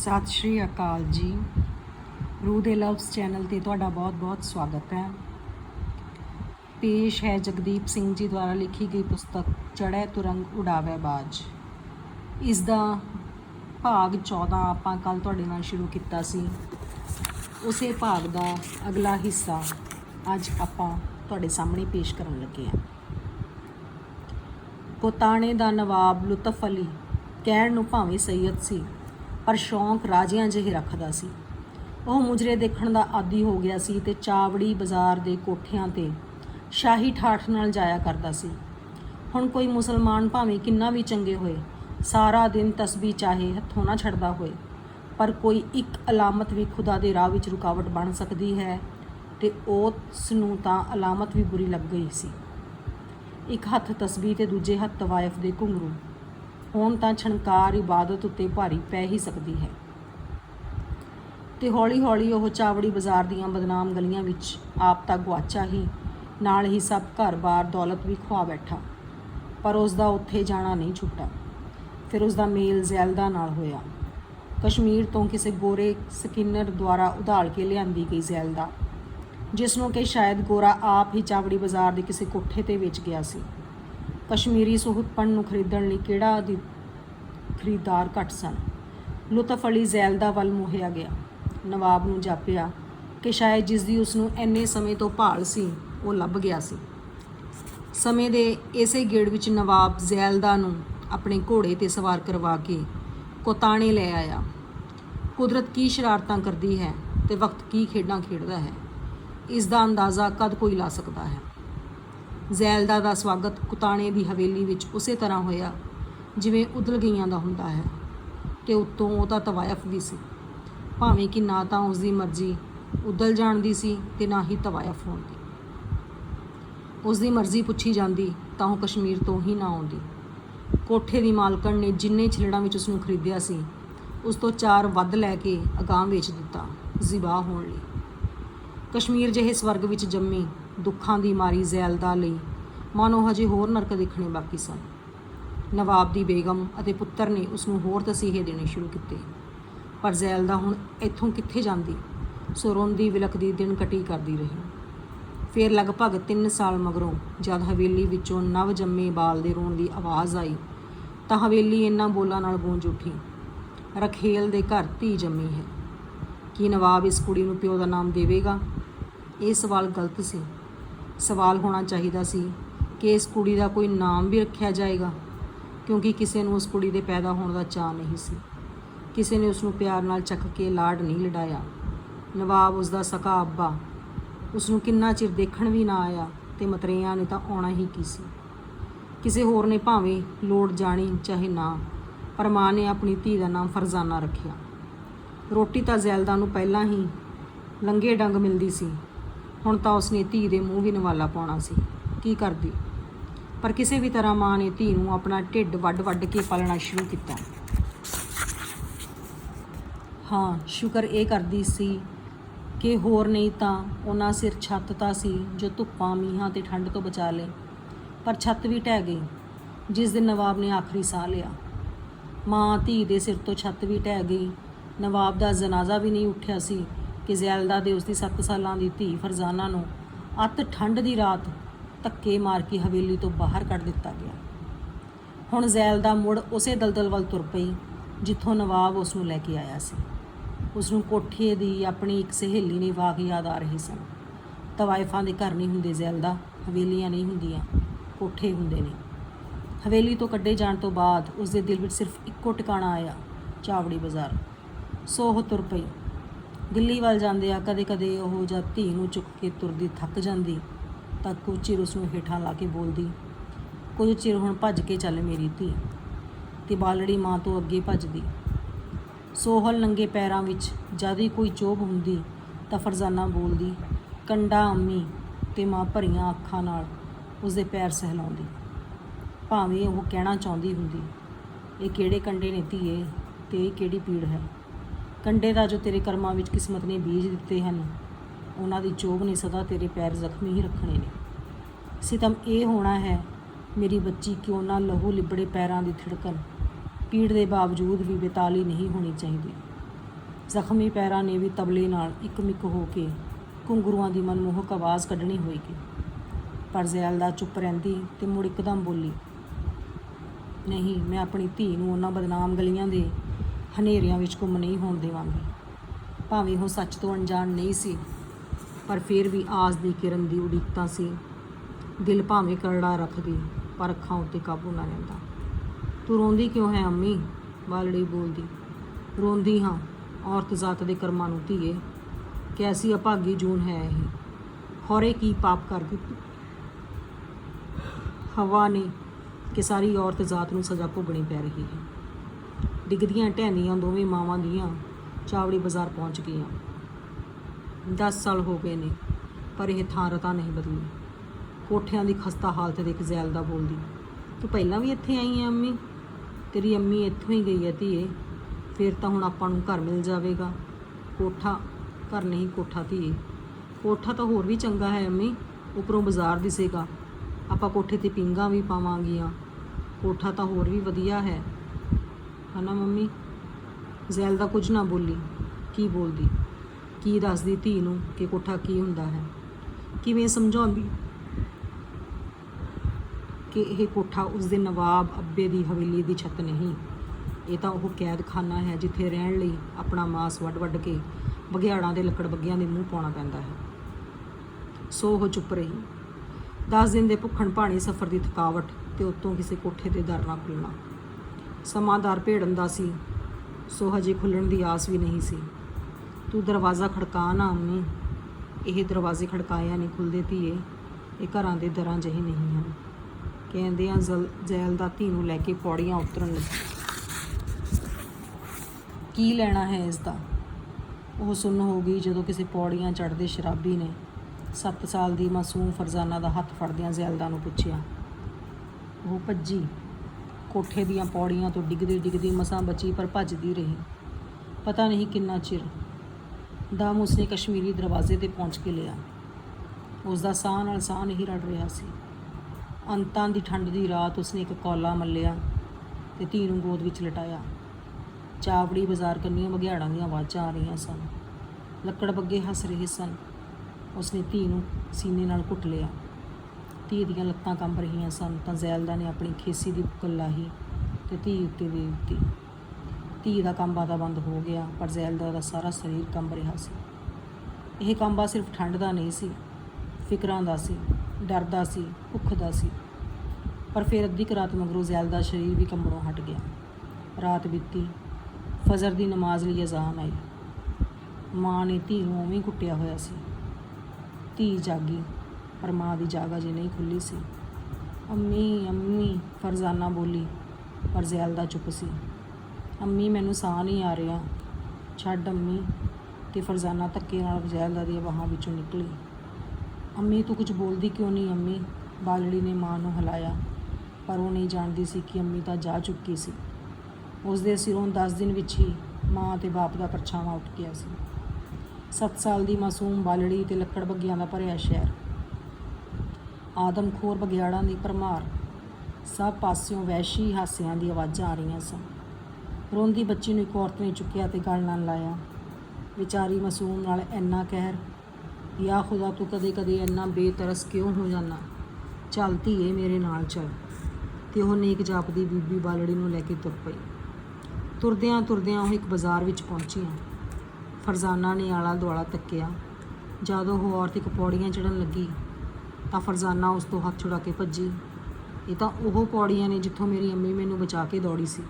ਸਤਿ ਸ਼੍ਰੀ ਅਕਾਲ ਜੀ। ਰੂਹ ਦੇ ਲਵਸ ਚੈਨਲ ਤੇ ਤੁਹਾਡਾ ਬਹੁਤ-ਬਹੁਤ ਸਵਾਗਤ ਹੈ। ਪੇਸ਼ ਹੈ ਜਗਦੀਪ ਸਿੰਘ ਜੀ ਦੁਆਰਾ ਲਿਖੀ ਗਈ ਪੁਸਤਕ, ਚੜ੍ਹੇ ਤੁਰੰਗ ਉਡਾਵੇ ਬਾਜ। ਇਸ ਦਾ ਭਾਗ 14 ਆਪਾਂ ਕੱਲ ਤੁਹਾਡੇ ਨਾਲ ਸ਼ੁਰੂ ਕੀਤਾ ਸੀ। ਉਸੇ ਭਾਗ ਦਾ ਅਗਲਾ ਹਿੱਸਾ ਅੱਜ ਆਪਾਂ ਤੁਹਾਡੇ ਸਾਹਮਣੇ ਪੇਸ਼ ਕਰਨ ਲੱਗੇ ਹਾਂ। ਕੋਤਾਣੇ ਦਾ ਨਵਾਬ ਲੁਤਫ ਅਲੀ, ਕਹਿਣ ਨੂੰ ਭਾਵੇਂ ਸੈਯਦ ਸੀ ਪਰ ਸ਼ੌਂਕ ਰਾਜਿਆਂ ਜਿਹੇ ਰੱਖਦਾ ਸੀ। ਉਹ ਮੁਜਰੇ ਦੇਖਣ ਦਾ ਆਦੀ ਹੋ ਗਿਆ ਸੀ ਤੇ ਚਾਵੜੀ ਬਾਜ਼ਾਰ ਦੇ ਕੋਠਿਆਂ ਤੇ ਸ਼ਾਹੀ ਠਾਠ ਨਾਲ ਜਾਇਆ ਕਰਦਾ ਸੀ। ਹੁਣ ਕੋਈ ਮੁਸਲਮਾਨ ਭਾਵੇਂ ਕਿੰਨਾ ਵੀ ਚੰਗੇ ਹੋਏ, ਸਾਰਾ ਦਿਨ ਤਸਬੀਹ ਚਾਹੇ ਹੱਥੋਂ ਨਾ ਛੱਡਦਾ ਹੋਏ, ਪਰ ਕੋਈ ਇੱਕ ਅਲਾਮਤ ਵੀ ਖੁਦਾ ਦੇ ਰਾਹ ਵਿੱਚ ਰੁਕਾਵਟ ਬਣ ਸਕਦੀ ਹੈ ਤੇ ਉਸ ਨੂੰ ਤਾਂ ਅਲਾਮਤ ਵੀ ਬੁਰੀ ਲੱਗ ਗਈ ਸੀ। ਇੱਕ ਹੱਥ ਤਸਬੀਹ ਤੇ ਦੂਜੇ ਹੱਥ ਤਵਾਇਫ ਦੇ ਘੁੰਗਰੂ ਹੁਣ ਤਾਂ ਛਣਕਾਰ ਇਬਾਦਤ ਉੱਤੇ ਭਾਰੀ ਪੈ ਹੀ ਸਕਦੀ ਹੈ। ਤੇ ਹੌਲੀ-ਹੌਲੀ ਉਹ ਚਾਵੜੀ ਬਾਜ਼ਾਰ ਦੀਆਂ ਬਦਨਾਮ ਗਲੀਆਂ ਵਿੱਚ ਆਪ ਤਾਂ ਗਵਾਚਾ ਹੀ, ਨਾਲ ਹੀ ਸਭ ਘਰ-ਬਾਰ ਦੌਲਤ ਵੀ ਖਵਾ ਬੈਠਾ। ਪਰ ਉਸ ਦਾ ਉੱਥੇ ਜਾਣਾ ਨਹੀਂ ਛੁੱਟਾ। ਫਿਰ ਉਸ ਦਾ ਮੇਲ ਜ਼ੈਲਦਾ ਨਾਲ ਹੋਇਆ। ਕਸ਼ਮੀਰ ਤੋਂ ਕਿਸੇ ਗੋਰੇ ਸਕਿਨਰ ਦੁਆਰਾ ਉਧਾਲ ਕੇ ਲਿਆਂਦੀ ਗਈ ਜ਼ੈਲਦਾ ਜਿਸ ਨੂੰ ਕਿ ਸ਼ਾਇਦ ਗੋਰਾ ਆਪ ਹੀ ਚਾਵੜੀ ਬਾਜ਼ਾਰ ਦੇ ਕਿਸੇ ਕੋਠੇ ਤੇ ਵੇਚ ਗਿਆ ਸੀ। ਕਸ਼ਮੀਰੀ ਸੁਹੱਪਣ ਨੂੰ ਖਰੀਦਣ ਲਈ ਕਿਹੜਾ ਦੀ ਖਰੀਦਦਾਰ ਘੱਟ ਸਨ? ਲੁਤਫ ਅਲੀ ਜ਼ੈਲਦਾ ਵੱਲ ਮੋਹਿਆ ਗਿਆ। ਨਵਾਬ ਨੂੰ ਜਾਪਿਆ ਕਿ ਸ਼ਾਇਦ ਜਿਸ ਦੀ ਉਸ ਨੂੰ ਐਨੇ ਸਮੇਂ ਤੋਂ ਭਾਲ ਸੀ, ਉਹ ਲੱਭ ਗਿਆ ਸੀ। ਸਮੇਂ ਦੇ ਇਸੇ ਗੇੜ ਵਿੱਚ ਨਵਾਬ ਜ਼ੈਲਦਾ ਨੂੰ ਆਪਣੇ ਘੋੜੇ ਤੇ ਸਵਾਰ ਕਰਵਾ ਕੇ ਕੋਤਾਣੇ ਲੈ ਆਇਆ। ਕੁਦਰਤ ਕੀ ਸ਼ਰਾਰਤਾਂ ਕਰਦੀ ਹੈ ਤੇ ਵਕਤ ਕੀ ਖੇਡਾਂ ਖੇਡਦਾ ਹੈ? ਇਸ ਦਾ ਅੰਦਾਜ਼ਾ ਕਦ ਕੋਈ ਲਾ ਸਕਦਾ ਹੈ? ਜ਼ੈਲਦਾ ਦਾ ਸਵਾਗਤ ਕੁਤਾਣੇ ਦੀ ਹਵੇਲੀ ਵਿੱਚ ਉਸੇ ਤਰ੍ਹਾਂ ਹੋਇਆ ਜਿਵੇਂ ਉਦਲ ਗਈਆਂ ਦਾ ਹੁੰਦਾ ਹੈ। ਤੇ ਉੱਤੋਂ ਉਹ ਤਾਂ ਤਵਾਇਫ ਵੀ ਸੀ। ਭਾਵੇਂ ਕਿ ਨਾ ਤਾਂ ਉਸ ਦੀ ਮਰਜ਼ੀ ਉਦਲ ਜਾਣ ਦੀ ਸੀ ਤੇ ਨਾ ਹੀ ਤਵਾਇਫ ਹੋਣ ਦੀ ਉਸ ਦੀ ਮਰਜ਼ੀ ਪੁੱਛੀ ਜਾਂਦੀ ਤਾਂ ਉਹ ਕਸ਼ਮੀਰ ਤੋਂ ਹੀ ਨਾ ਆਉਂਦੀ। ਕੋਠੇ ਦੀ ਮਾਲਕਣ ਨੇ ਜਿੰਨੇ ਛਿਲੜਾਂ ਵਿੱਚ ਉਸ ਨੂੰ ਖਰੀਦਿਆ ਸੀ, ਉਸ ਤੋਂ ਚਾਰ ਵੱਧ ਲੈ ਕੇ ਅਗਾਮ ਵੇਚ ਦਿੱਤਾ, ਜ਼ਿਬਾ ਹੋਣ ਲਈ। ਕਸ਼ਮੀਰ ਜਿਹੇ ਸਵਰਗ ਵਿੱਚ ਜੰਮੀ ਦੁੱਖਾਂ ਦੀ ਮਾਰੀ ਜ਼ੈਲਦਾ ਲਈ ਮਾਨੋ ਹਜੇ ਹੋਰ ਨਰਕ ਦੇਖਣੇ ਬਾਕੀ ਸਨ। ਨਵਾਬ ਦੀ ਬੇਗਮ ਅਤੇ ਪੁੱਤਰ ਨੇ ਉਸ ਨੂੰ ਹੋਰ ਤਸੀਹੇ ਦੇਣੇ ਸ਼ੁਰੂ ਕੀਤੇ। ਪਰ ਜ਼ੈਲ ਦਾ ਹੁਣ ਇੱਥੋਂ ਕਿੱਥੇ ਜਾਂਦੀ? ਸੋ ਰੋਂਦੀ ਵਿਲਕਦੀ ਦਿਨ ਕਟੀ ਕਰਦੀ ਰਹੀ। ਫਿਰ ਲਗਭਗ 3 ਸਾਲ ਮਗਰੋਂ ਜਦ ਹਵੇਲੀ ਵਿੱਚੋਂ ਨਵ ਜੰਮੇ ਬਾਲ ਦੇ ਰੋਣ ਦੀ ਆਵਾਜ਼ ਆਈ, ਤਾਂ ਹਵੇਲੀ ਇਹਨਾਂ ਬੋਲਾਂ ਨਾਲ ਗੂੰਜ ਉੱਠੀ। ਰਖੇਲ ਦੇ ਘਰ ਧੀ ਜੰਮੀ ਹੈ। ਕੀ ਨਵਾਬ ਇਸ ਕੁੜੀ ਨੂੰ ਪਿਓ ਦਾ ਨਾਮ ਦੇਵੇਗਾ? ਇਹ ਸਵਾਲ ਗਲਤ ਸੀ। ਸਵਾਲ ਹੋਣਾ ਚਾਹੀਦਾ ਸੀ ਕਿ ਇਸ ਕੁੜੀ ਦਾ ਕੋਈ ਨਾਮ ਵੀ ਰੱਖਿਆ ਜਾਏਗਾ, ਕਿਉਂਕਿ ਕਿਸੇ ਨੂੰ ਉਸ ਕੁੜੀ ਦੇ ਪੈਦਾ ਹੋਣ ਦਾ ਚਾਅ ਨਹੀਂ ਸੀ। ਕਿਸੇ ਨੇ ਉਸ ਨੂੰ ਪਿਆਰ ਨਾਲ ਚੱਕ ਕੇ ਲਾਡ ਨਹੀਂ ਲਡਾਇਆ ਨਵਾਬ ਉਸ ਦਾ ਸਕਾ ਅੱਬਾ। ਉਸ ਨੂੰ ਕਿੰਨਾ ਚਿਰ ਦੇਖਣ ਵੀ ਨਾ ਆਇਆ ਤੇ ਮਤਰੇਆਂ ਨੇ ਤਾਂ ਆਉਣਾ ਹੀ ਕੀ ਸੀ। ਕਿਸੇ ਹੋਰ ਨੇ ਭਾਵੇਂ ਲੋੜ ਜਾਣੀ ਚਾਹੇ ਨਾ, ਪਰ ਮਾਂ ਨੇ ਆਪਣੀ ਧੀ ਦਾ ਨਾਮ ਫਰਜ਼ਾਨਾ ਰੱਖਿਆ। ਰੋਟੀ ਤਾਂ ਜ਼ੈਲਦਾ ਨੂੰ ਪਹਿਲਾਂ ਹੀ ਲੰਗੇ ਡੰਗ ਮਿਲਦੀ ਸੀ। ਹੁਣ ਤਾਂ ਉਸਨੇ ਧੀ ਦੇ ਮੂੰਹ ਵੀ ਨਵਾਲਾ ਪਾਉਣਾ ਸੀ। ਕੀ ਕਰਦੀ? ਪਰ ਕਿਸੇ ਵੀ ਤਰ੍ਹਾਂ ਮਾਂ ਨੇ ਧੀ ਨੂੰ ਆਪਣਾ ਢਿੱਡ ਵੱਡ-ਵੱਡ ਕੇ ਪਾਲਣਾ ਸ਼ੁਰੂ ਕੀਤਾ। ਹਾਂ, ਸ਼ੁਕਰ ਇਹ ਕਰਦੀ ਸੀ ਕਿ ਹੋਰ ਨਹੀਂ ਤਾਂ ਉਹਨਾਂ ਸਿਰ ਛੱਤ ਤਾਂ ਸੀ ਜੋ ਧੁੱਪਾਂ, ਮੀਂਹਾਂ ਤੇ ਠੰਡ ਤੋਂ ਬਚਾ ਲੇ। ਪਰ ਛੱਤ ਵੀ ਢਹਿ ਗਈ, ਜਿਸ ਦਿਨ ਨਵਾਬ ਨੇ ਆਖਰੀ ਸਾਹ ਲਿਆ। ਮਾਂ ਧੀ ਦੇ ਸਿਰ ਤੋਂ ਛੱਤ ਵੀ ਢਹਿ ਗਈ। ਨਵਾਬ ਦਾ ਜਨਾਜ਼ਾ ਵੀ ਨਹੀਂ ਉੱਠਿਆ ਸੀ ਕਿ ਜ਼ੈਲਦਾ ਦੇ ਉਸਦੀ 7 ਸਾਲਾਂ ਦੀ ਧੀ ਫਰਜ਼ਾਨਾ ਨੂੰ ਅੱਤ ਠੰਡ ਦੀ ਰਾਤ ਧੱਕੇ ਮਾਰ ਕੇ ਹਵੇਲੀ ਤੋਂ ਬਾਹਰ ਕੱਢ ਦਿੱਤਾ ਗਿਆ। ਹੁਣ ਜ਼ੈਲ ਦਾ ਮੁੜ ਉਸੇ ਦਲਦਲ ਵੱਲ ਤੁਰ ਪਈ, ਜਿੱਥੋਂ ਨਵਾਬ ਉਸ ਨੂੰ ਲੈ ਕੇ ਆਇਆ ਸੀ। ਉਸ ਨੂੰ ਕੋਠੇ ਦੀ ਆਪਣੀ ਇੱਕ ਸਹੇਲੀ ਨੇ ਵਾਕ ਯਾਦ ਆ ਰਹੀ ਸਨ। ਤਵਾਇਫਾਂ ਦੇ ਘਰ ਨਹੀਂ ਹੁੰਦੇ ਜ਼ੈਲ ਦਾ, ਹਵੇਲੀਆਂ ਨਹੀਂ ਹੁੰਦੀਆਂ, ਕੋਠੇ ਹੁੰਦੇ ਨੇ। ਹਵੇਲੀ ਤੋਂ ਕੱਢੇ ਜਾਣ ਤੋਂ ਬਾਅਦ ਉਸ ਦੇ ਦਿਲ ਵਿੱਚ ਸਿਰਫ ਇੱਕੋ ਟਿਕਾਣਾ ਆਇਆ, ਚਾਵੜੀ ਬਾਜ਼ਾਰ। ਸੋ ਉਹ ਤੁਰ ਪਈ। ਦਿੱਲੀ ਵੱਲ ਜਾਂਦੇ ਆ ਕਦੇ-ਕਦੇ ਉਹ ਜਦ ਧੀ ਨੂੰ ਚੁੱਕ ਕੇ ਤੁਰਦੀ ਥੱਕ ਜਾਂਦੀ। ਤਾਂ ਕੁਝ ਚਿਰ ਉਸ ਨੂੰ ਹੇਠਾਂ ਲਾ ਕੇ ਬੋਲਦੀ, ਕੁਝ ਚਿਰ ਹੁਣ ਭੱਜ ਕੇ ਚੱਲ ਮੇਰੀ ਧੀ। ਤੇ ਬਾਲੜੀ ਮਾਂ ਤੋਂ ਅੱਗੇ ਭੱਜਦੀ। ਸੋਹਲ ਨੰਗੇ ਪੈਰਾਂ ਵਿੱਚ ਜਦ ਹੀ ਕੋਈ ਚੋਭ ਹੁੰਦੀ ਤਾਂ ਫਰਜ਼ਾਨਾ ਬੋਲਦੀ, ਕੰਡਾ ਅੰਮੀ। ਤੇ ਮਾਂ ਭਰੀਆਂ ਅੱਖਾਂ ਨਾਲ ਉਸਦੇ ਪੈਰ ਸਹਿਲਾਉਂਦੀ। ਭਾਵੇਂ ਉਹ ਕਹਿਣਾ ਚਾਹੁੰਦੀ ਹੁੰਦੀ, ਇਹ ਕਿਹੜੇ ਕੰਡੇ ਨੇ ਧੀਏ ਤੇ ਇਹ ਕਿਹੜੀ ਪੀੜ ਹੈ? ਕੰਡੇ ਦਾ ਜੋ ਤੇਰੇ ਕਰਮਾਂ ਵਿੱਚ ਕਿਸਮਤ ਨੇ ਬੀਜ ਦਿੱਤੇ ਹਨ ਉਹਨਾਂ ਦੀ ਚੋਭ ਨੇ ਸਦਾ ਤੇਰੇ ਪੈਰ ਜ਼ਖਮੀ ਹੀ ਰੱਖਣੇ ਨੇ। ਸਿਤਮ ਇਹ ਹੋਣਾ ਹੈ, ਮੇਰੀ ਬੱਚੀ ਕਿਉਂ ਨਾ ਲਹੂ ਲਿਬੜੇ ਪੈਰਾਂ ਦੀ ਥਿੜਕਣ। ਪੀੜ ਦੇ ਬਾਵਜੂਦ ਵੀ ਬੇਤਾਲੀ ਨਹੀਂ ਹੋਣੀ ਚਾਹੀਦੀ। ਜ਼ਖਮੀ ਪੈਰਾਂ ਨੇ ਵੀ ਤਬਲੇ ਨਾਲ ਇੱਕਮਿੱਕ ਹੋ ਕੇ ਘੁੰਗਰੂਆਂ ਦੀ ਮਨਮੋਹਕ ਆਵਾਜ਼ ਕੱਢਣੀ ਹੋਏਗੀ। ਪਰ ਜ਼ੈਲਦਾ ਚੁੱਪ ਰਹਿੰਦੀ ਤੇ ਮੁੜ ਇੱਕਦਮ ਬੋਲੀ, ਨਹੀਂ, ਮੈਂ ਆਪਣੀ ਧੀ ਨੂੰ ਉਹਨਾਂ ਬਦਨਾਮ ਗਲੀਆਂ ਦੇ ਹਨੇਰਿਆਂ ਵਿੱਚ ਘੁੰਮ ਨਹੀਂ ਹੋਣ ਦੇਵਾਂਗੀ। ਭਾਵੇਂ ਉਹ ਸੱਚ ਤੋਂ ਅਣਜਾਣ ਨਹੀਂ ਸੀ ਪਰ ਫਿਰ ਵੀ ਆਸ ਦੀ ਕਿਰਨ ਦੀ ਉਡੀਕਤਾ ਸੀ। ਦਿਲ ਭਾਵੇਂ ਕਰੜਾ ਰੱਖਦੀ, ਪਰ ਅੱਖਾਂ ਉੱਤੇ ਕਾਬੂ ਨਾ ਰਹਿੰਦਾ ਤੂੰ ਰੋਂਦੀ ਕਿਉਂ ਹੈ, ਅੰਮੀ? ਬਾਲੜੀ ਬੋਲਦੀ। ਰੋਂਦੀ ਹਾਂ, ਔਰਤ ਜ਼ਾਤ ਦੇ ਕਰਮਾਂ ਨੂੰ ਧੀਏ। ਕੈਸੀ ਅਭਾਗੀ ਜੂਨ ਹੈ ਇਹ। ਹੋਰੇ ਕੀ ਪਾਪ ਕਰ ਦਿੱਤੀ ਹਵਾ ਨੇ ਕਿ ਸਾਰੀ ਔਰਤ ਜ਼ਾਤ ਨੂੰ ਸਜ਼ਾ ਭੋਗਣੀ ਪੈ ਰਹੀ ਹੈ। ਡਿੱਗਦੀਆਂ ਢਹਿੰਦੀਆਂ ਦੋਵੇਂ ਮਾਵਾਂ ਦੀਆਂ ਚਾਵੜੀ ਬਾਜ਼ਾਰ ਪਹੁੰਚ ਗਈਆਂ। 10 ਸਾਲ ਹੋ ਗਏ ਨੇ, ਪਰ ਇਹ ਥਾਂ ਰਤਾ ਨਹੀਂ ਬਦਲੀ। ਕੋਠਿਆਂ ਦੀ ਖਸਤਾ ਹਾਲਤ ਦੇਖ ਜ਼ੈਲ ਦਾ ਬੋਲਦੀ, ਤੂੰ ਪਹਿਲਾਂ ਵੀ ਇੱਥੇ ਆਈ ਹੈ ਅੰਮੀ? ਤੇਰੀ ਅੰਮੀ ਇੱਥੋਂ ਹੀ ਗਈ ਹੈ ਧੀਏ। ਫਿਰ ਤਾਂ ਹੁਣ ਆਪਾਂ ਨੂੰ ਘਰ ਮਿਲ ਜਾਵੇਗਾ। ਕੋਠਾ, ਘਰ ਨਹੀਂ ਕੋਠਾ ਧੀਏ। ਕੋਠਾ ਤਾਂ ਹੋਰ ਵੀ ਚੰਗਾ ਹੈ ਅੰਮੀ, ਉੱਪਰੋਂ ਬਾਜ਼ਾਰ ਦਿਸੇਗਾ। ਆਪਾਂ ਕੋਠੇ ਤੇ ਪਿੰਗਾ ਵੀ ਪਾਵਾਂਗੀਆਂ। ਕੋਠਾ ਤਾਂ ਹੋਰ ਵੀ ਵਧੀਆ ਹੈ। ਹਨਾ ਮੰਮੀ? ਜ਼ੈਲ ਦਾ ਕੁਝ ਨਾ ਬੋਲੀ, ਕੀ ਬੋਲਦੀ? ਕੀ ਦੱਸਦੀ ਧੀ ਨੂੰ ਕਿ ਕੋਠਾ ਕੀ ਹੁੰਦਾ ਹੈ? ਕਿਵੇਂ ਸਮਝਾਉਂਦੀ ਕਿ ਇਹ ਕੋਠਾ ਉਸ ਦੇ ਨਵਾਬ ਅੱਬੇ ਦੀ ਹਵੇਲੀ ਦੀ ਛੱਤ ਨਹੀਂ? ਇਹ ਤਾਂ ਉਹ ਕੈਦਖਾਨਾ ਹੈ ਜਿੱਥੇ ਰਹਿਣ ਲਈ ਆਪਣਾ ਮਾਸ ਵੱਡ-ਵੱਡ ਕੇ ਬਘਿਆੜਾਂ ਦੇ ਲੱਕੜ ਬੱਗਿਆਂ ਦੇ ਮੂੰਹ ਪਾਉਣਾ ਪੈਂਦਾ ਹੈ। ਸੋ ਉਹ ਚੁੱਪ ਰਹੀ। 10 ਦਿਨ ਦੇ ਭੁੱਖਣ ਭਾਣੇ ਸਫ਼ਰ ਦੀ ਥਕਾਵਟ ਤੇ ਉਤੋਂ ਕਿਸੇ ਕੋਠੇ ਤੇ ਦਰ ਨਾ ਖੁੱਲਣਾ। ਸਮਾਦਾਰ ਭੇੜਨ ਦਾ ਸੀ, ਸੋ ਹਜੇ ਖੁੱਲਣ ਦੀ ਆਸ ਵੀ ਨਹੀਂ ਸੀ। ਤੂੰ ਦਰਵਾਜ਼ਾ ਖੜਕਾ ਨਾ ਅੰਮੀ। ਇਹ ਦਰਵਾਜ਼ੇ ਖੜਕਾਇਆ ਨਹੀਂ ਖੁੱਲਦੇ ਧੀਏ। ਇਹ ਘਰਾਂ ਦੇ ਦਰਾਂ ਜਿਹੇ ਨਹੀਂ ਹਨ। ਕਹਿੰਦੇ ਆ, ਜ਼ਲ, ਜ਼ੈਲ ਦਾ ਧੀ ਨੂੰ ਲੈ ਕੇ ਪੌੜੀਆਂ ਉਤਰਨ ਲੱਗੀ। ਕੀ ਲੈਣਾ ਹੈ ਇਸ ਦਾ? ਉਹ ਸੁਣ ਹੋ ਗਈ ਜਦੋਂ ਕਿਸੇ ਪੌੜੀਆਂ ਚੜ੍ਹਦੇ ਸ਼ਰਾਬੀ ਨੇ 7 ਸਾਲ ਦੀ ਮਾਸੂਮ ਫਰਜ਼ਾਨਾ ਦਾ ਹੱਥ ਫੜਦਿਆਂ ਜ਼ੈਲਦਾ ਨੂੰ ਪੁੱਛਿਆ, ਉਹ ਭੱਜੀ? ਕੋਠੇ ਦੀਆਂ ਪੌੜੀਆਂ ਤੋਂ ਡਿੱਗਦੇ ਡਿੱਗਦੀ ਮਸਾਂ ਬਚੀ ਪਰ ਭੱਜਦੀ ਰਹੀ। ਪਤਾ ਨਹੀਂ ਕਿੰਨਾ ਚਿਰ ਦਮ ਉਸਨੇ ਕਸ਼ਮੀਰੀ ਦਰਵਾਜ਼ੇ ਤੇ ਪਹੁੰਚ ਕੇ ਲਿਆ। ਉਸ ਦਾ ਸਾਹ ਨਾਲ ਸਾਹ ਨਹੀਂ ਰੜ ਰਿਹਾ ਸੀ। ਅੰਤਾਂ ਦੀ ਠੰਡ ਦੀ ਰਾਤ ਉਸਨੇ ਇੱਕ ਕੌਲਾ ਮੱਲਿਆ ਤੇ ਧੀ ਨੂੰ ਗੋਦ ਵਿੱਚ ਲਟਾਇਆ। ਚਾਵੜੀ, ਬਾਜ਼ਾਰ ਕੰਨੀਆਂ ਬਘਿਆੜਾਂ ਦੀਆਂ ਆਵਾਜ਼ਾਂ ਆ ਰਹੀਆਂ ਸਨ। ਲੱਕੜ ਬੱਗੇ ਹੱਸ ਰਹੇ ਸਨ। ਉਸਨੇ ਧੀ ਨੂੰ ਸੀਨੇ ਨਾਲ ਘੁੱਟ ਲਿਆ। ਧੀ ਦੀਆਂ ਲੱਤਾਂ ਕੰਬ ਰਹੀਆਂ ਸਨ ਤਾਂ ਜ਼ੈਲਦਾ ਨੇ ਆਪਣੀ ਖੇਸੀ ਦੀ ਬੁੱਕਲ ਲਾਹੀ ਤੇ ਧੀ ਉੱਤੇ ਦੇ ਦਿੱਤੀ। ਧੀ ਦਾ ਕੰਬਾ ਤਾਂ ਬੰਦ ਹੋ ਗਿਆ, ਪਰ ਜ਼ੈਲਦਾ ਦਾ ਸਾਰਾ ਸਰੀਰ ਕੰਬ ਰਿਹਾ ਸੀ। ਇਹ ਕੰਬਾ ਸਿਰਫ ਠੰਡ ਦਾ ਨਹੀਂ ਸੀ, ਫਿਕਰਾਂ ਦਾ ਸੀ, ਡਰ ਦਾ ਸੀ, ਭੁੱਖ ਦਾ ਸੀ। ਪਰ ਫਿਰ ਅੱਧੀ ਕੁ ਰਾਤ ਮਗਰੋਂ ਜ਼ੈਲ ਦਾ ਸਰੀਰ ਵੀ ਕੰਬਣੋਂ ਹਟ ਗਿਆ। ਰਾਤ ਬੀਤੀ, ਫਜਰ ਦੀ ਨਮਾਜ਼ ਲਈ ਅਜ਼ਾਨ ਆਈ। ਮਾਂ ਨੇ ਧੀ ਨੂੰ ਉਵੇਂ ਕੁੱਟਿਆ ਹੋਇਆ ਸੀ। ਧੀ ਜਾਗੀ, ਪਰ ਮਾਂ ਦੀ ਜਾਗ ਅਜੇ ਨਹੀਂ ਖੁੱਲੀ ਸੀ। ਅੰਮੀ ਅੰਮੀ, ਫਰਜ਼ਾਨਾ ਬੋਲੀ, ਪਰ ਜ਼ੈਲ ਦਾ ਚੁੱਪ ਸੀ। ਅੰਮੀ ਮੈਨੂੰ ਸਾਹ ਨਹੀਂ ਆ ਰਿਹਾ। ਛੱਡ ਅੰਮੀ, ਤੇ ਫਰਜ਼ਾਨਾ ਧੱਕੇ ਨਾਲ ਜ਼ੈਲਦਾ ਦੀਆਂ ਬਾਹਾਂ ਵਿੱਚੋਂ ਨਿਕਲੀ। ਅੰਮੀ, ਤੂੰ ਕੁਝ ਬੋਲਦੀ ਕਿਉਂ ਨਹੀਂ ਅੰਮੀ? ਬਾਲੜੀ ਨੇ ਮਾਂ ਨੂੰ ਹਿਲਾਇਆ, ਪਰ ਉਹ ਨਹੀਂ ਜਾਣਦੀ ਸੀ ਕਿ ਅੰਮੀ ਤਾਂ ਜਾ ਚੁੱਕੀ ਸੀ। ਉਸ ਦੇ ਸਿਰੋਂ 10 ਦਿਨ ਵਿੱਚ ਹੀ ਮਾਂ ਤੇ ਬਾਪ ਦਾ ਪਰਛਾਵਾਂ ਉੱਠ ਗਿਆ ਸੀ। 7 ਸਾਲ ਦੀ ਮਾਸੂਮ ਬਾਲੜੀ ਤੇ ਲੱਕੜ ਬੱਗਿਆਂ ਦਾ ਭਰਿਆ ਸ਼ਹਿਰ। ਆਦਮਖੋਰ ਬਗਿਆੜਾਂ ਦੀ ਭਰਮਾਰ। ਸਭ ਪਾਸਿਓਂ ਵੈਸ਼ੀ ਹਾਸਿਆਂ ਦੀ ਆਵਾਜ਼ਾਂ ਆ ਰਹੀਆਂ ਸਨ। ਰੋਂਦੀ ਬੱਚੀ ਨੂੰ ਇੱਕ ਔਰਤ ਨੇ ਚੁੱਕਿਆ ਤੇ ਗਲ ਨਾਲ ਲਾਇਆ। ਵਿਚਾਰੀ ਮਾਸੂਮ ਨਾਲ ਇੰਨਾ ਕਹਿਰ ਯਾ ਖੁਦਾ, ਤੂੰ ਕਦੇ ਕਦੇ ਇੰਨਾ ਬੇਤਰਸ ਕਿਉਂ ਹੋ ਜਾਣਾ ਚੱਲ ਧੀਏ ਮੇਰੇ ਨਾਲ ਚੱਲ। ਤੇ ਉਹ ਨੇਕ ਜਾਪਦੀ ਬੀਬੀ ਬਾਲੜੀ ਨੂੰ ਲੈ ਕੇ ਤੁਰ ਪਈ। ਤੁਰਦਿਆਂ ਤੁਰਦਿਆਂ ਉਹ ਇੱਕ ਬਾਜ਼ਾਰ ਵਿੱਚ ਪਹੁੰਚੀਆਂ ਫਰਜ਼ਾਨਾ ਨੇ ਆਲਾ ਦੁਆਲਾ ਤੱਕਿਆ। ਜਦੋਂ ਉਹ ਔਰਤ ਇੱਕ ਪੌੜੀਆਂ ਚੜਨ ਲੱਗੀ, ਤਾਂ ਫਰਜ਼ਾਨਾ ਉਸ ਤੋਂ ਹੱਥ ਛੁਡਾ ਕੇ ਭੱਜੀ। ਇਹ ਤਾਂ ਉਹ ਪੌੜੀਆਂ ਨੇ ਜਿੱਥੋਂ ਮੇਰੀ ਅੰਮੀ ਮੈਨੂੰ ਬਚਾ ਕੇ ਦੌੜੀ ਸੀ।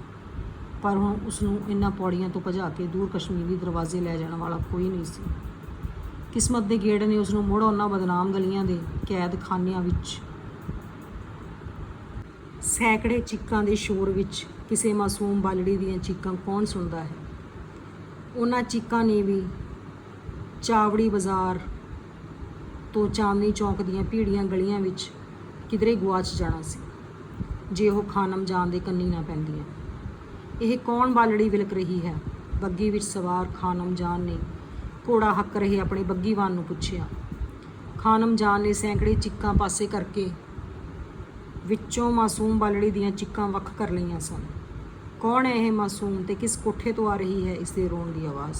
ਪਰ ਹੁਣ ਉਸ ਨੂੰ ਇਨ੍ਹਾਂ ਪੌੜੀਆਂ ਤੋਂ ਭਜਾ ਕੇ ਦੂਰ ਕਸ਼ਮੀਰੀ ਦਰਵਾਜ਼ੇ ਲੈ ਜਾਣ ਵਾਲਾ ਕੋਈ ਨਹੀਂ ਸੀ। ਕਿਸਮਤ ਦੇ ਗੇੜ ਨੇ ਉਸ ਨੂੰ ਮੁੜ ਉਹਨਾਂ ਬਦਨਾਮ ਗਲੀਆਂ ਦੇ ਕੈਦਖਾਨਿਆਂ ਵਿੱਚ ਸੈਂਕੜੇ ਚੀਕਾਂ ਦੇ ਸ਼ੋਰ ਵਿੱਚ ਕਿਸੇ ਮਾਸੂਮ ਬਾਲੜੀ ਦੀਆਂ ਚੀਕਾਂ ਕੌਣ ਸੁਣਦਾ ਹੈ? ਉਹਨਾਂ ਚੀਕਾਂ ਨੇ ਵੀ ਚਾਵੜੀ ਬਾਜ਼ਾਰ ਤੋਂ ਚਾਂਦਨੀ ਚੌਂਕ ਦੀਆਂ ਭੀੜੀਆਂ ਗਲੀਆਂ ਵਿੱਚ ਕਿਧਰੇ ਗੁਆਚ ਜਾਣਾ ਸੀ, ਜੇ ਉਹ ਖਾਨਮ ਜਾਣ ਦੇ ਕੰਨੀ ਨਾ ਪੈਂਦੀਆਂ। ਇਹ ਕੌਣ ਬਾਲੜੀ ਵਿਲਕ ਰਹੀ ਹੈ? ਬੱਗੀ ਵਿੱਚ ਸਵਾਰ ਖਾਨਮ ਜਾਨ ਨੇ ਘੋੜਾ ਹੱਕ ਰਹੇ ਆਪਣੇ ਬੱਗੀਵਾਨ ਨੂੰ ਪੁੱਛਿਆ। ਖਾਨਮ ਜਾਨ ਨੇ ਸੈਂਕੜੇ ਚਿੱਕਾਂ ਪਾਸੇ ਕਰਕੇ ਵਿੱਚੋਂ ਮਾਸੂਮ ਬਾਲੜੀ ਦੀਆਂ ਚਿੱਕਾਂ ਵੱਖ ਕਰ ਲਈਆਂ ਸਨ। ਕੌਣ ਹੈ ਇਹ ਮਾਸੂਮ ਤੇ ਕਿਸ ਕੋਠੇ ਤੋਂ ਆ ਰਹੀ ਹੈ? ਇਸ ਦੇ ਰੋਣ ਦੀ ਆਵਾਜ਼।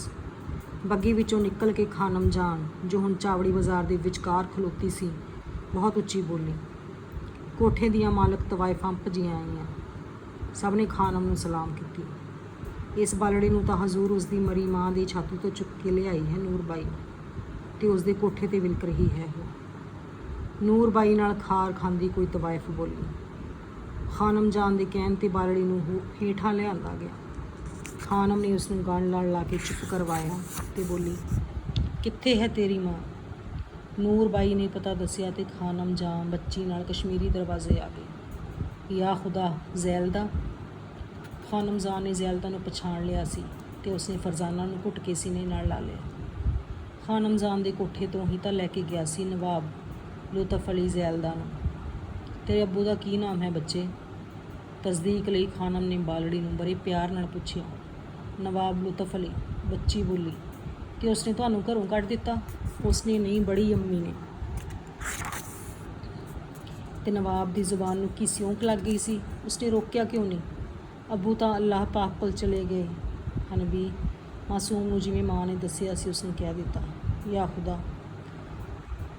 ਬੱਗੀ ਵਿੱਚੋਂ ਨਿਕਲ ਕੇ ਖਾਨਮ ਜਾਨ, ਜੋ ਹੁਣ ਚਾਵੜੀ ਬਾਜ਼ਾਰ ਦੇ ਵਿਚਕਾਰ ਖਲੋਤੀ ਸੀ, ਬਹੁਤ ਉੱਚੀ ਬੋਲੀ। ਕੋਠੇ ਦੀਆਂ ਮਾਲਕ ਤਵਾਇਫਾਂ ਭਜੀਆਂ ਆਈਆਂ। ਸਭ ਨੇ ਖਾਨਮ ਨੂੰ ਸਲਾਮ ਕੀਤੀ। ਇਸ ਬਾਲੜੀ ਨੂੰ ਤਾਂ ਹਜ਼ੂਰ ਉਸ ਦੀ ਮਰੀ ਮਾਂ ਦੀ ਛਾਤੀ ਤੋਂ ਚੁੱਕ ਕੇ ਲਿਆਈ ਹੈ ਨੂਰਬਾਈ ਤੇ ਉਸ ਦੇ ਕੋਠੇ ਤੇ ਵਿਲਕ ਰਹੀ ਹੈ ਉਹ। ਨੂਰਬਾਈ ਨਾਲ ਖਾਰ ਖਾਂਦੀ ਕੋਈ ਤਵਾਇਫ ਬੋਲੀ ਖਾਨਮ ਜਾਨ ਦੇ ਕਹਿਣ ਤੇ ਬਾਲੜੀ ਨੂੰ ਹੇਠਾਂ ਲਿਆਂਦਾ ਗਿਆ। ਖਾਨਮ ਨੇ ਉਸ ਨੂੰ ਗਲ ਨਾਲ ਲਾ ਕੇ ਚੁੱਪ ਕਰਵਾਇਆ ਤੇ ਬੋਲੀ, ਕਿੱਥੇ ਹੈ ਤੇਰੀ ਮਾਂ? ਨੂਰਬਾਈ ਨੇ ਪਤਾ ਦੱਸਿਆ ਤੇ ਖਾਨਮ ਜਾਨ ਬੱਚੀ ਨਾਲ ਕਸ਼ਮੀਰੀ ਦਰਵਾਜ਼ੇ ਆ ਗਈ ਯਾ ਖੁਦਾ ਜ਼ੈਲਦਾ। ਖਾਨਮ ਜਾਨ ਨੇ ਜ਼ੈਲਦਾ ਨੂੰ ਪਛਾਣ ਲਿਆ ਸੀ ਤੇ ਉਸਨੇ ਫਰਜ਼ਾਨਾ ਨੂੰ ਘੁੱਟ ਕੇ ਸੀਨੇ ਨਾਲ ਲਾ ਲਿਆ। ਖਾਨਮ ਜਾਨ ਦੇ ਕੋਠੇ ਤੋਂ ਹੀ ਤਾਂ ਲੈ ਕੇ ਗਿਆ ਸੀ ਨਵਾਬ ਲੁਤਫ ਅਲੀ ਜ਼ੈਲਦਾ ਨੂੰ। ਤੇਰੇ ਅੱਬੂ ਦਾ ਕੀ ਨਾਮ ਹੈ ਬੱਚੇ? ਤਸਦੀਕ ਲਈ ਖਾਨਮ ਨੇ ਬਾਲੜੀ ਨੂੰ ਬੜੇ ਪਿਆਰ ਨਾਲ ਪੁੱਛਿਆ। ਨਵਾਬ ਲੁਤਫ ਅਲੀ, ਬੱਚੀ ਬੋਲੀ ਕਿ ਉਸਨੇ ਤੁਹਾਨੂੰ ਘਰੋਂ ਕੱਢ ਦਿੱਤਾ? ਉਸਨੇ, ਨਹੀਂ, ਬੜੀ ਅੰਮੀ ਨੇ। ਤੇ ਨਵਾਬ ਦੀ ਜ਼ੁਬਾਨ ਨੂੰ ਕੀ ਸਿਉਂਕ ਲੱਗ ਗਈ ਸੀ, ਉਸਨੇ ਰੋਕਿਆ ਕਿਉਂ ਨਹੀਂ? ਅੱਬੂ ਤਾਂ ਅੱਲਾਹ ਪਾਕ ਕੋਲ ਚਲੇ ਗਏ। ਹਨ ਵੀ ਮਾਸੂਮ ਨੂੰ ਜਿਵੇਂ ਮਾਂ ਨੇ ਦੱਸਿਆ ਸੀ, ਉਸਨੇ ਕਹਿ ਦਿੱਤਾ, ਯਾ ਖੁਦਾ,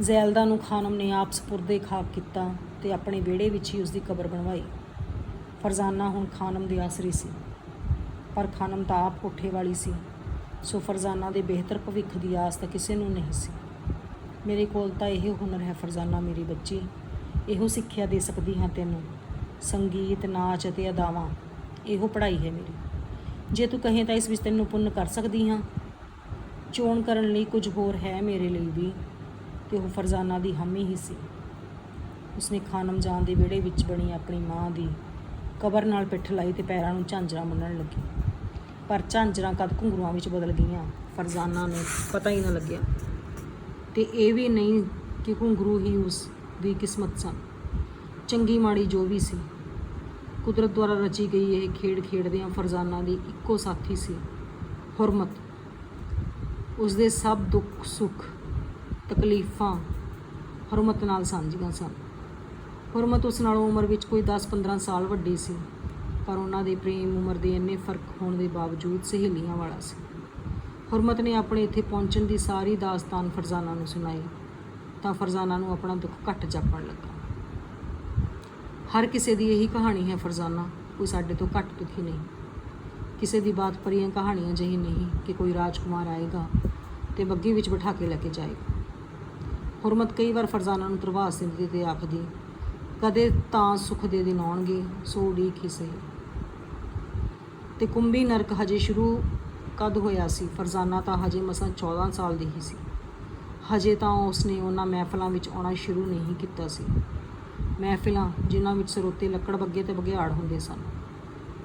ਜ਼ੈਲਦਾ ਨੂੰ ਖਾਨਮ ਨੇ ਆਪ ਸਪੁਰਦੇ ਖਾਕ ਕੀਤਾ ਤੇ ਆਪਣੇ ਵਿਹੜੇ ਵਿੱਚ ਹੀ ਉਸ ਦੀ ਕਬਰ ਬਣਵਾਈ। ਫਰਜ਼ਾਨਾ ਹੁਣ ਖਾਨਮ ਦੀ ਆਸਰੀ ਸੀ, ਪਰ ਖਾਨਮ ਤਾਂ ਆਪ ਕੋਠੇ ਵਾਲੀ ਸੀ, ਸੋ ਫਰਜ਼ਾਨਾ ਦੇ ਬਿਹਤਰ ਭਵਿੱਖ ਦੀ ਆਸ ਤਾਂ ਕਿਸੇ ਨੂੰ ਨਹੀਂ ਸੀ। ਮੇਰੇ ਕੋਲ ਤਾਂ ਇਹ ਹੁਨਰ ਹੈ ਫਰਜ਼ਾਨਾ ਮੇਰੀ ਬੱਚੀ। ਇਹੋ ਸਿੱਖਿਆ ਦੇ ਸਕਦੀ ਹਾਂ ਤੈਨੂੰ। ਸੰਗੀਤ, ਨਾਚ ਅਤੇ ਅਦਾਵਾਂ, ਇਹੋ ਪੜ੍ਹਾਈ ਹੈ ਮੇਰੀ। ਜੇ ਤੂੰ ਕਹੇ ਤਾਂ ਇਸ ਵਿੱਚ ਤੈਨੂੰ ਪੁੰਨ ਕਰ ਸਕਦੀ ਹਾਂ। ਚੋਣ ਕਰਨ ਲਈ ਕੁਝ ਹੋਰ ਹੈ ਮੇਰੇ ਲਈ ਵੀ, ਤੇ ਉਹ ਫਰਜ਼ਾਨਾ ਦੀ ਹਾਮੀ ਹੀ ਸੀ। ਉਸਨੇ ਖਾਨਮ ਜਾਨ ਦੇ ਵਿਹੜੇ ਵਿੱਚ ਬਣੀ ਆਪਣੀ ਮਾਂ ਦੀ ਕਬਰ ਨਾਲ ਪਿੱਠ ਲਾਈ ਤੇ ਪੈਰਾਂ ਨੂੰ ਝਾਂਜਰਾਂ ਮੁੰਨਣ ਲੱਗੀ। ਪਰ ਝਾਂਜਰਾਂ ਕਦ ਘੁੰਗਰੂਆਂ ਵਿੱਚ ਬਦਲ ਗਈਆਂ, ਫਰਜ਼ਾਨਾ ਨੂੰ ਪਤਾ ਹੀ ਨਾ ਲੱਗਿਆ। ਤੇ ਇਹ ਵੀ ਨਹੀਂ ਕਿ ਘੁੰਗਰੂ ਹੀ ਉਸ ਦੀ ਕਿਸਮਤ ਸਨ ਚੰਗੀ ਮਾੜੀ ਜੋ ਵੀ ਸੀ। ਕੁਦਰਤ ਦੁਆਰਾ ਰਚੀ ਗਈ ਇਹ ਖੇਡ ਖੇਡਦਿਆਂ ਫਰਜ਼ਾਨਾ ਦੀ ਇੱਕੋ ਸਾਥੀ ਸੀ। ਹੁਰਮਤ। ਉਸ ਦੇ ਸਭ ਦੁੱਖ, ਸੁੱਖ, ਤਕਲੀਫਾਂ ਹੁਰਮਤ ਨਾਲ ਸਾਂਝੀਆਂ ਸਨ। ਹੁਰਮਤ ਉਸ ਨਾਲੋਂ ਉਮਰ ਵਿੱਚ ਕੋਈ 10-15 ਸਾਲ ਵੱਡੀ ਸੀ, ਪਰ ਉਹਨਾਂ ਦੇ ਪ੍ਰੇਮ ਉਮਰ ਦੇ ਇੰਨੇ ਫ਼ਰਕ ਹੋਣ ਦੇ ਬਾਵਜੂਦ ਸਹੇਲੀਆਂ ਵਾਲਾ ਸੀ। ਹੁਰਮਤ ਨੇ ਆਪਣੇ ਇੱਥੇ ਪਹੁੰਚਣ ਦੀ ਸਾਰੀ ਦਾਸਤਾਨ ਫਰਜ਼ਾਨਾ ਨੂੰ ਸੁਣਾਈ। ਤਾਂ ਫਰਜ਼ਾਨਾ ਨੂੰ ਆਪਣਾ ਦੁੱਖ ਘੱਟ ਜਾਪਣ ਲੱਗਾ। ਹਰ ਕਿਸੇ ਦੀ ਇਹੀ ਕਹਾਣੀ ਹੈ, ਫਰਜ਼ਾਨਾ, ਕੋਈ ਸਾਡੇ ਤੋਂ ਘੱਟ ਦੁਖੀ ਨਹੀਂ। ਕਿਸੇ ਦੀ ਬਾਤ ਪਰੀਆਂ ਕਹਾਣੀਆਂ ਜਹੀ ਨਹੀਂ ਕਿ ਕੋਈ ਰਾਜਕੁਮਾਰ ਆਏਗਾ ਤੇ ਬੱਗੀ ਵਿੱਚ ਬਿਠਾ ਕੇ ਲੈ ਕੇ ਜਾਏਗਾ। ਹੁਰਮਤ ਕਈ ਵਾਰ ਫਰਜ਼ਾਨਾ ਨੂੰ ਤਰਵਾਸ ਦਿੰਦੀ ਤੇ ਆਖਦੀ, ਕਦੇ ਤਾਂ ਸੁਖ ਦੇ ਦਿਨ ਆਉਣਗੇ, ਸੋ ਉਡੀਕ ਹੀ ਸਹੀ। ਤੇ ਕੁੰਭੀ ਨਰਕ ਹਜੇ ਸ਼ੁਰੂ ਕਦ ਹੋਇਆ ਸੀ? ਫਰਜ਼ਾਨਾ ਤਾਂ ਹਜੇ ਮਸਾਂ 14 ਸਾਲ ਦੀ ਹੀ ਸੀ। ਹਜੇ ਤਾਂ ਉਸਨੇ ਉਹਨਾਂ ਮਹਿਫਲਾਂ ਵਿੱਚ ਆਉਣਾ ਸ਼ੁਰੂ ਨਹੀਂ ਕੀਤਾ ਸੀ। ਮਹਿਫਿਲਾਂ ਜਿਨ੍ਹਾਂ ਵਿੱਚ ਸਰੋਤੇ ਲੱਕੜ ਬੱਗੇ ਤੇ ਬਗਿਆੜ ਹੁੰਦੇ ਸਨ।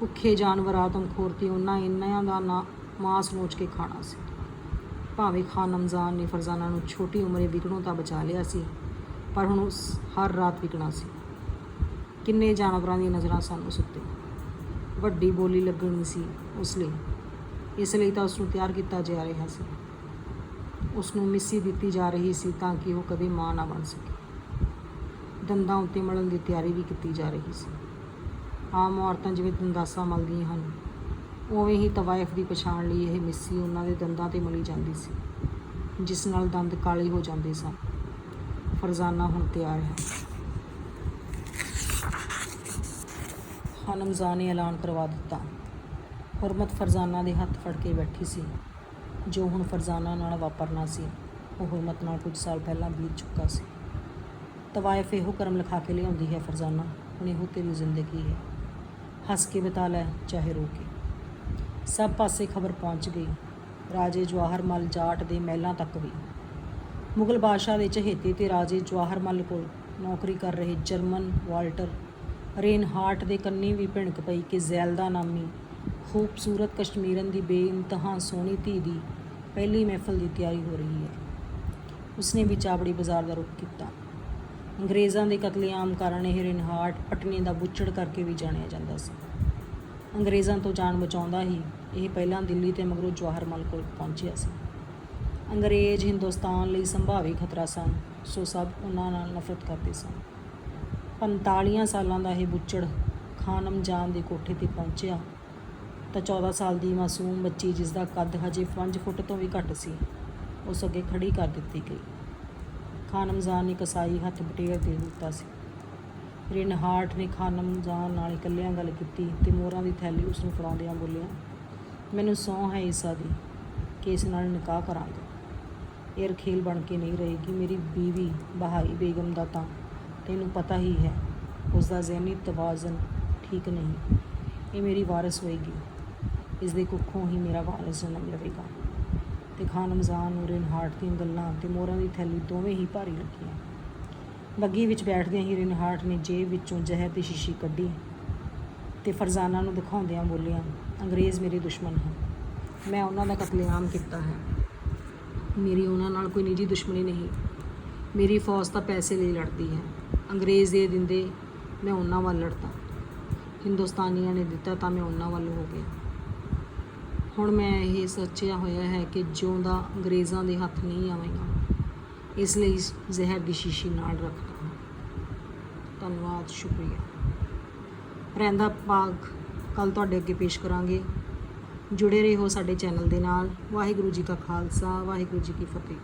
ਭੁੱਖੇ ਜਾਨਵਰ ਆਤਮਖੋਰ ਤੇ ਉਹਨਾਂ ਇੰਨਿਆਂ ਦਾ ਨਾ ਮਾਸ ਨੋਚ ਕੇ ਖਾਣਾ ਸੀ। ਭਾਵੇਂ ਖਾਨ ਰਮਜ਼ਾਨ ਨੇ ਫਰਜ਼ਾਨਾ ਨੂੰ ਛੋਟੀ ਉਮਰੇ ਵਿਕਣੋਂ ਤਾਂ ਬਚਾ ਲਿਆ ਸੀ, ਪਰ ਹੁਣ ਉਸ ਹਰ ਰਾਤ ਵਿਕਣਾ ਸੀ। ਕਿੰਨੇ ਜਾਨਵਰਾਂ ਦੀਆਂ ਨਜ਼ਰਾਂ ਸਨ ਉਸ ਉੱਤੇ। ਵੱਡੀ ਬੋਲੀ ਲੱਗਣੀ ਸੀ ਉਸ ਲਈ। ਇਸ ਲਈ ਤਾਂ ਉਸ ਨੂੰ ਤਿਆਰ ਕੀਤਾ ਜਾ ਰਿਹਾ ਸੀ। ਉਸ ਨੂੰ ਮਿੱਸੀ ਦਿੱਤੀ ਜਾ ਰਹੀ ਸੀ ਤਾਂ ਕਿ ਉਹ ਕਦੇ ਮਾਂ ਨਾ ਬਣ ਸਕੇ। ਦੰਦਾਂ ਉੱਤੇ ਮਲਣ ਦੀ ਤਿਆਰੀ ਵੀ ਕੀਤੀ ਜਾ ਰਹੀ ਸੀ। ਆਮ ਔਰਤਾਂ ਜਿਵੇਂ ਦੰਦਾਸਾ ਮਲਦੀਆਂ ਹਨ, ਉਵੇਂ ਹੀ ਤਵਾਇਫ ਦੀ ਪਛਾਣ ਲਈ ਇਹ ਮਿੱਸੀ ਉਹਨਾਂ ਦੇ ਦੰਦਾਂ ਤੇ ਮਲੀ ਜਾਂਦੀ ਸੀ, ਜਿਸ ਨਾਲ ਦੰਦ ਕਾਲੇ ਹੋ ਜਾਂਦੇ ਸਨ। ਫਰਜ਼ਾਨਾ ਹੁਣ ਤਿਆਰ ਹੈ। ਖਾਨਮਜ਼ਾ ਨੇ ਐਲਾਨ ਕਰਵਾ ਦਿੱਤਾ। ਹੁਰਮਤ ਫਰਜ਼ਾਨਾ ਦੇ ਹੱਥ ਫੜ ਕੇ ਬੈਠੀ ਸੀ। ਜੋ ਹੁਣ ਫਰਜ਼ਾਨਾ ਨਾਲ ਵਾਪਰਨਾ ਸੀ, ਉਹ ਹੁਰਮਤ ਨਾਲ ਕੁਝ ਸਾਲ ਪਹਿਲਾਂ ਬੀਤ ਚੁੱਕਾ ਸੀ। ਤਵਾਇਫ ਇਹੋ ਕਰਮ ਲਿਖਾ ਕੇ ਲਿਆਉਂਦੀ ਹੈ ਫਰਜ਼ਾਨਾ, ਹੁਣ ਇਹੋ ਤੇਰੀ ਜ਼ਿੰਦਗੀ ਹੈ। ਹੱਸ ਕੇ ਬਿਤਾ ਲੈ, ਚਾਹੇ ਰੋ ਕੇ। ਸਭ ਪਾਸੇ ਖਬਰ ਪਹੁੰਚ ਗਈ, ਰਾਜੇ ਜਵਾਹਰ ਮਲ ਜਾਟ ਦੇ ਮਹਿਲਾਂ ਤੱਕ ਵੀ। ਮੁਗਲ ਬਾਦਸ਼ਾਹ ਦੇ ਚਹੇਤੇ ਤੇ ਰਾਜੇ ਜਵਾਹਰ ਮਲ ਕੋਲ ਨੌਕਰੀ ਕਰ ਰਹੇ ਜਰਮਨ ਵਾਲਟਰ, ਰੇਨਹਾਰਟ ਦੇ ਕੰਨੀ ਵੀ ਭਿਣਕ ਪਈ ਕਿ ਜ਼ੈਲਦਾ ਨਾਮੀ, ਖੂਬਸੂਰਤ ਕਸ਼ਮੀਰਨ ਦੀ ਬੇਇੰਤਹਾ ਸੋਹਣੀ ਧੀ ਦੀ ਪਹਿਲੀ ਮਹਿਫਲ ਦੀ ਤਿਆਰੀ ਹੋ ਰਹੀ ਹੈ। ਉਸਨੇ ਵੀ ਚਾਬੜੀ ਬਾਜ਼ਾਰ ਦਾ ਰੁਖ ਕੀਤਾ। ਅੰਗਰੇਜ਼ਾਂ ਦੇ ਕਤਲੇਆਮ ਕਾਰਨ ਇਹ ਰੇਨਹਾਰਟ ਪਟਨੇ ਦਾ ਬੁੱਚੜ ਕਰਕੇ ਵੀ ਜਾਣਿਆ ਜਾਂਦਾ ਸੀ। ਅੰਗਰੇਜ਼ਾਂ ਤੋਂ ਜਾਨ ਬਚਾਉਂਦਾ ਹੀ ਇਹ ਪਹਿਲਾਂ ਦਿੱਲੀ ਤੇ ਮਗਰੋਂ ਜਵਾਹਰ ਮਲ ਕੋਲ ਪਹੁੰਚਿਆ ਸੀ। ਅੰਗਰੇਜ਼ ਹਿੰਦੁਸਤਾਨ ਲਈ ਸੰਭਾਵੀ ਖਤਰਾ ਸਨ, ਸੋ ਸਭ ਉਹਨਾਂ ਨਾਲ ਨਫ਼ਰਤ ਕਰਦੇ ਸਨ। 45 ਸਾਲਾਂ ਦਾ ਇਹ ਬੁੱਚੜ ਖਾਨਮ ਜਾਨ ਦੇ ਕੋਠੇ ਤੇ ਪਹੁੰਚਿਆ ਤਾਂ 14 ਸਾਲ ਦੀ ਮਾਸੂਮ ਬੱਚੀ ਜਿਸ ਦਾ ਕੱਦ ਹਜੇ 5 ਫੁੱਟ ਤੋਂ ਵੀ ਘੱਟ ਸੀ, ਉਸ ਅੱਗੇ ਖੜੀ ਕਰ ਦਿੱਤੀ ਗਈ। ਖਾਨ ਰਮਜ਼ਾਨ ਨੇ ਕਸਾਈ ਹੱਥ ਬਟੇਰ ਦੇ ਦਿੱਤਾ ਸੀ। ਰਿਨ ਹਾਰਟ ਨੇ ਖਾਨ ਰਮਜ਼ਾਨ ਨਾਲ ਇਕੱਲਿਆਂ ਗੱਲ ਕੀਤੀ ਤੇ ਮੋਹਰਾਂ ਦੀ ਥੈਲੀ ਉਸ ਨੂੰ ਫੜਾਉਂਦਿਆਂ ਬੋਲਿਆ, ਮੈਨੂੰ ਸਹੁੰ ਹੈ ਈਸਾ ਦੀ ਕਿ ਇਸ ਨਾਲ ਨਿਕਾਹ ਕਰਾਂਗਾ। ਇਹ ਰਖੇਲ ਬਣ ਕੇ ਨਹੀਂ ਰਹੇਗੀ, ਮੇਰੀ ਬੀਵੀ ਬਹਾਈ ਬੇਗਮ ਦਾ ਤਾਂ ਤੈਨੂੰ ਪਤਾ ਹੀ ਹੈ ਉਸ ਦਾ ਜ਼ਹਿਨੀ ਤਵਾਜ਼ਨ ਠੀਕ ਨਹੀਂ। ਇਹ ਮੇਰੀ ਵਾਰਿਸ ਹੋਏਗੀ। ਇਸ ਦੇ ਕੁੱਖੋਂ ਹੀ ਮੇਰਾ ਵਾਰਿਸ ਜਨਮ ਲਵੇਗਾ। ਤੇ ਖਾਨ ਰਮਜ਼ਾਨ ਨੂੰ ਰਿਨ ਹਾਰਟ ਦੀਆਂ ਗੱਲਾਂ ਤੇ ਮੋਹਰਾਂ ਦੀ ਥੈਲੀ ਦੋਵੇਂ ਹੀ ਭਾਰੀ ਲੱਗੀਆਂ। ਬੱਗੀ ਵਿੱਚ ਬੈਠਦਿਆਂ ਹੀ ਰਿਨ ਨੇ ਜੇਬ ਵਿੱਚੋਂ ਜ਼ਹਿਰ ਦੀ ਸ਼ੀਸ਼ੀ ਕੱਢੀ ਤੇ ਫਰਜ਼ਾਨਾ ਨੂੰ ਦਿਖਾਉਂਦਿਆਂ ਬੋਲਿਆ, ਅੰਗਰੇਜ਼ ਮੇਰੇ ਦੁਸ਼ਮਣ ਹਨ। ਮੈਂ ਉਹਨਾਂ ਦਾ ਕਤਲੇਆਮ ਕੀਤਾ ਹੈ। ਮੇਰੀ ਉਹਨਾਂ ਨਾਲ ਕੋਈ ਨਿੱਜੀ ਦੁਸ਼ਮਣੀ ਨਹੀਂ। ਮੇਰੀ ਫੌਜ ਤਾਂ ਪੈਸੇ ਲਈ ਲੜਦੀ ਹੈ। ਅੰਗਰੇਜ਼ ਦੇ ਦਿੰਦੇ ਮੈਂ ਉਹਨਾਂ ਵੱਲ ਲੜਦਾ। ਹਿੰਦੁਸਤਾਨੀਆਂ ਨੇ ਦਿੱਤਾ ਤਾਂ ਮੈਂ ਉਹਨਾਂ ਵੱਲ ਹੋ ਗਿਆ। ਹੁਣ ਮੈਂ ਇਹ ਸੋਚਿਆ ਹੋਇਆ ਹੈ ਕਿ ਜਿਉਂਦਾ ਅੰਗਰੇਜ਼ਾਂ ਦੇ ਹੱਥ ਨਹੀਂ ਆਵੇਗਾ, ਇਸ ਲਈ ਜ਼ਹਿਰ ਦੀ ਸ਼ੀਸ਼ੀ ਨਾਲ ਰੱਖਦਾ। ਹਾਂ ਧੰਨਵਾਦ, ਸ਼ੁਕਰੀਆ। ਰਹਿੰਦਾ ਪਾਗ ਕੱਲ ਤੁਹਾਡੇ ਅੱਗੇ ਪੇਸ਼ ਕਰਾਂਗੇ। ਜੁੜੇ ਰਹੋ ਸਾਡੇ ਚੈਨਲ ਦੇ ਨਾਲ। ਵਾਹਿਗੁਰੂ ਜੀ ਕਾ ਖਾਲਸਾ, ਵਾਹਿਗੁਰੂ ਜੀ ਕੀ ਫਤਿਹ।